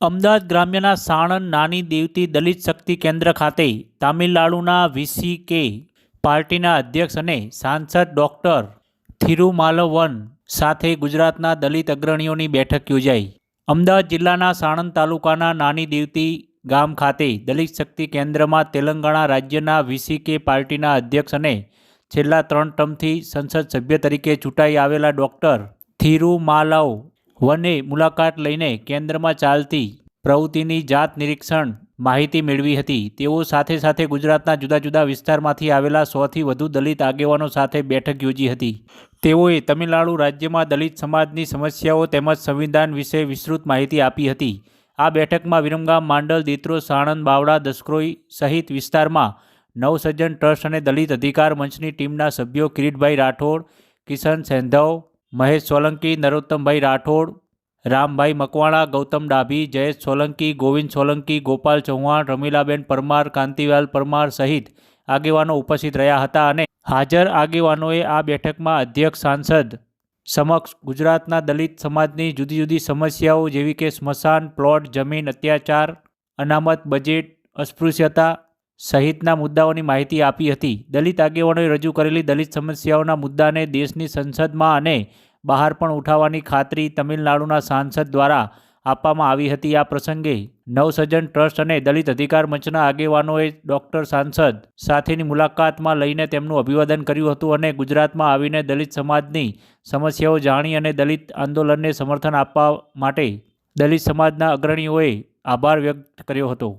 અમદાવાદ ગ્રામ્યના સાણંદ નાની દેવતી દલિત શક્તિ કેન્દ્ર ખાતે તામિલનાડુના વીસીકે પાર્ટીના અધ્યક્ષ અને સાંસદ ડૉક્ટર થિરુમાલવન સાથે ગુજરાતના દલિત અગ્રણીઓની બેઠક યોજાઈ. અમદાવાદ જિલ્લાના સાણંદ તાલુકાના નાની દેવતી ગામ ખાતે દલિત શક્તિ કેન્દ્રમાં તેલંગાણા રાજ્યના વીસીકે પાર્ટીના અધ્યક્ષ અને છેલ્લા ત્રણ ટર્મથી સંસદ સભ્ય તરીકે ચૂંટાઈ આવેલા ડૉક્ટર થિરુમાલવ વને મુલાકાત લઈને કેન્દ્રમાં ચાલતી પ્રવૃત્તિની જાત નિરીક્ષણ માહિતી મેળવી હતી. તેઓ સાથે સાથે ગુજરાતના જુદા જુદા વિસ્તારમાંથી આવેલા સોથી વધુ દલિત આગેવાનો સાથે બેઠક યોજી હતી. તેઓએ તમિલનાડુ રાજ્યમાં દલિત સમાજની સમસ્યાઓ તેમજ સંવિધાન વિશે વિસ્તૃત માહિતી આપી હતી. આ બેઠકમાં વિરમગામ માંડલ, દીત્રો, સાણંદ બાવડા દસક્રોઈ સહિત વિસ્તારમાં નવસજ્જન ટ્રસ્ટ અને દલિત અધિકાર મંચની ટીમના સભ્યો કિરીટભાઈ રાઠોડ, કિશન સેંધવ મહેશ સોલંકી, નરોત્તમભાઈ રાઠોડ, રામભાઈ મકવાણા, ગૌતમ ડાભી, જયેશ સોલંકી, ગોવિંદ સોલંકી, ગોપાલ ચૌહાણ, રમીલાબેન પરમાર, કાંતિલાલ પરમાર સહિત આગેવાનો ઉપસ્થિત રહ્યા હતા અને હાજર આગેવાનોએ આ બેઠકમાં અધ્યક્ષ સાંસદ સમક્ષ ગુજરાતના દલિત સમાજની જુદી જુદી સમસ્યાઓ જેવી કે સ્મશાન, પ્લોટ, જમીન, અત્યાચાર, અનામત, બજેટ, અસ્પૃશ્યતા સહિતના મુદ્દાઓની માહિતી આપી હતી. દલિત આગેવાનોએ રજૂ કરેલી દલિત સમસ્યાઓના મુદ્દાને દેશની સંસદમાં અને બહાર પણ ઉઠાવવાની ખાતરી તમિલનાડુના સાંસદ દ્વારા આપવામાં આવી હતી. આ પ્રસંગે નવસર્જન ટ્રસ્ટ અને દલિત અધિકાર મંચના આગેવાનોએ ડૉક્ટર સાંસદ સાથેની મુલાકાતમાં લઈને તેમનું અભિવાદન કર્યું હતું અને ગુજરાતમાં આવીને દલિત સમાજની સમસ્યાઓ જાણી અને દલિત આંદોલનને સમર્થન આપવા માટે દલિત સમાજના અગ્રણીઓએ આભાર વ્યક્ત કર્યો હતો.